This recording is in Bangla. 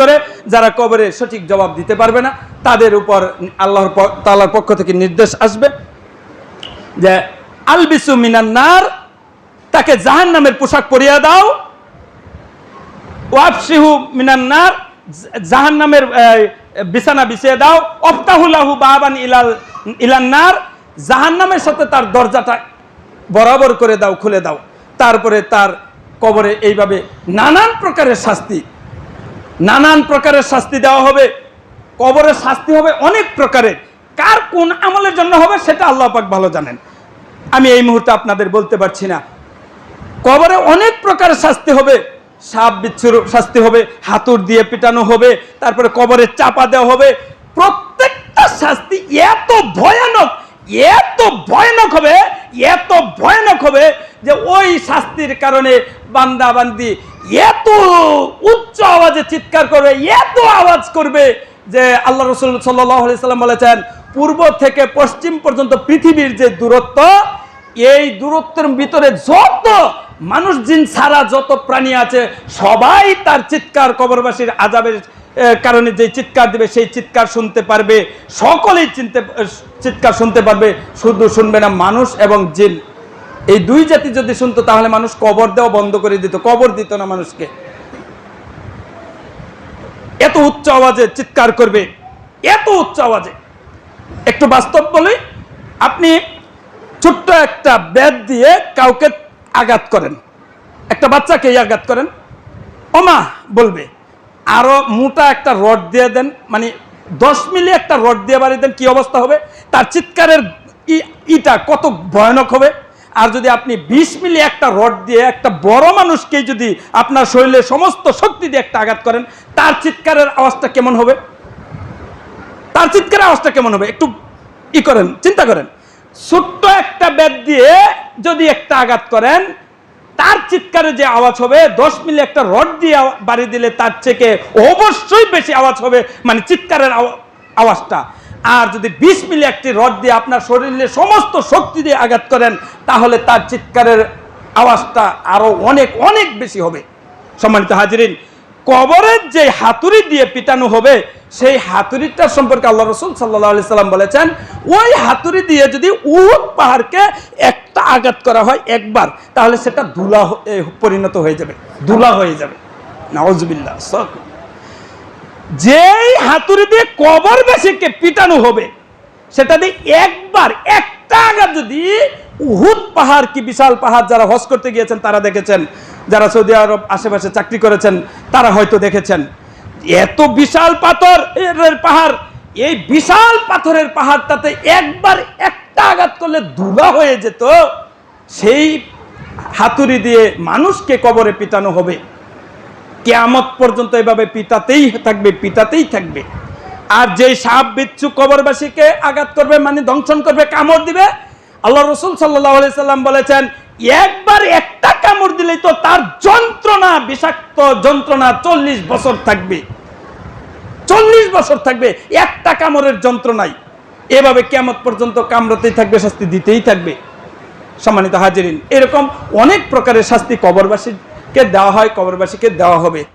পক্ষান্তরে যারা কবরে সঠিক জবাব দিতে পারবে না, তাদের উপর আল্লাহর তাআলার পক্ষ থেকে নির্দেশ আসবে যে, আলবিসু মিনান্নার তাকে জাহান নামের পোশাক পরিয়ে দাও। ওয়াবসিহু মিনান্নার জাহান নামের বিছানা বিছিয়ে দাও। অফতাহুল্লাহু বাবান ইলাল ইলান্নার জাহান নামের সাথে তার দরজাটা বরাবর করে দাও, খুলে দাও। তারপরে তার কবরে এইভাবে নানান প্রকারের শাস্তি নানান প্রকারের শাস্তি দেওয়া হবে, কবরের শাস্তি হবে, অনেক প্রকারের। কার কোন আমলের জন্য হবে সেটা আল্লাহ পাক ভালো জানেন। আমি এই মুহূর্তে আপনাদের বলতে পারছি না। কবরে অনেক প্রকারের শাস্তি হবে। সাপ বিচ্ছুর শাস্তি হবে, হাতুর দিয়ে পিটানো হবে, তারপরে কবরে চাপা দেওয়া হবে। প্রত্যেকটা শাস্তি এত ভয়ানক এত ভয়ানক হবে, এত ভয়ানক হবে যে ওই শাস্তির কারণে বান্দা বান্দি এত উচ্চ আওয়াজে চিৎকার করবে, এত আওয়াজ করবে যে আল্লাহ রসুল সাল্লাম বলেছেন, পূর্ব থেকে পশ্চিম পর্যন্ত পৃথিবীর যে দূরত্ব, এই দূরত্বের ভিতরে যত মানুষ জিন ছাড়া যত প্রাণী আছে, সবাই তার চিৎকার কবরবাসীর আজাবের কারণে যে চিৎকার দিবে, সেই চিৎকার শুনতে পারবে, সকলেই চিনতে চিৎকার শুনতে পারবে। শুধু শুনবে না মানুষ এবং জিন। এই দুই জাতি যদি শুনতো, তাহলে মানুষ কবর দেওয়া বন্ধ করে দিত। কবর দিত না মানুষকে। এত উচ্চ আওয়াজে চিৎকার করবে। এত উচ্চ আওয়াজে। একটু বাস্তব বলি, আপনি ছোট্ট একটা ব্যাট দিয়ে কাউকে আঘাত করেন। একটা বাচ্চাকে আঘাত করেন। ওমা, বলবে, আরও মোটা একটা রড দিয়ে দেন মানে দশ মিলি একটা রড দিয়ে বাড়ি দেন, কি অবস্থা হবে? তার চিৎকারের ইটা কত ভয়ানক হবে? আর যদি আপনি বিশ মিলি একটা রড দিয়ে একটা বড় মানুষকে যদি আপনার শরীরে সমস্ত শক্তি দিয়ে একটা আঘাত করেন, তার চিৎকারের আওয়াজটা কেমন হবে? তার চিৎকারের আওয়াজটা কেমন হবে? একটু ই করেন, চিন্তা করেন। ছোট্ট একটা ব্যাট দিয়ে যদি একটা আঘাত করেন, তার চিৎকারে যে আওয়াজ হবে, দশ মিলি একটা রড দিয়ে বাড়ি দিলে তার থেকে অবশ্যই বেশি আওয়াজ হবে মানে চিৎকারের আওয়াজটা। আর যদি বিশ মিলি একটি রড দিয়ে আপনার শরীরে সমস্ত শক্তি দিয়ে আঘাত করেন, তাহলে তার চিৎকারের আওয়াজটা আরও অনেক অনেক বেশি হবে। সম্মানিত হাজিরিন, কবরের যে হাতুড়ি দিয়ে পিটানো হবে, সেই হাতুড়িটার সম্পর্কে আল্লাহ রসুল সাল্লাহ আলি সাল্লাম বলেছেন, ওই হাতুড়ি দিয়ে যদি উহুদ পাহাড়কে একটা আঘাত করা হয় একবার, তাহলে সেটা ধুলা পরিণত হয়ে যাবে, ধুলা হয়ে যাবে। নাওজবিল্লা যেই হাতুড়ি দিয়ে কবর বেশিকে পিটানো হবে, সেটা দিয়ে একবার, একটা আঘাত যদি উহুদ পাহাড় কি বিশাল পাহাড় যারা হজ করতে গিয়েছেন, তারা দেখেছেন। যারা সৌদি আরব আশেপাশে চাকরি করেছেন, তারা হয়তো দেখেছেন। এত বিশাল পাথর এর পাহাড়, এই বিশাল পাথরের পাহাড়টাতে একবার একটা আঘাত করলে ধুলা হয়ে যেত, সেই হাতুড়ি দিয়ে মানুষকে কবরে পিটানো হবে। কেয়ামত পর্যন্ত এভাবে পিটাতেই থাকবে পিটাতেই থাকবে। আর যেই সাপ বিচ্ছু কবরবাসীকে আঘাত করবে মানে দংশন করবে, কামড় দিবে আল্লাহ রসুল সাল্লাহ সাল্লাম বলেছেন, একবার একটা কামড় দিলেই তো তার যন্ত্রণা, বিষাক্ত যন্ত্রণা চল্লিশ বছর থাকবে। চল্লিশ বছর থাকবে, একটা কামড়ের যন্ত্রণাই। এভাবে কেমত পর্যন্ত কামড়াতেই থাকবে, শাস্তি দিতেই থাকবে। সম্মানিত হাজিরিন, এরকম অনেক প্রকারের শাস্তি কবরবাসীকে দেওয়া হয় কবরবাসীকে দেওয়া হবে।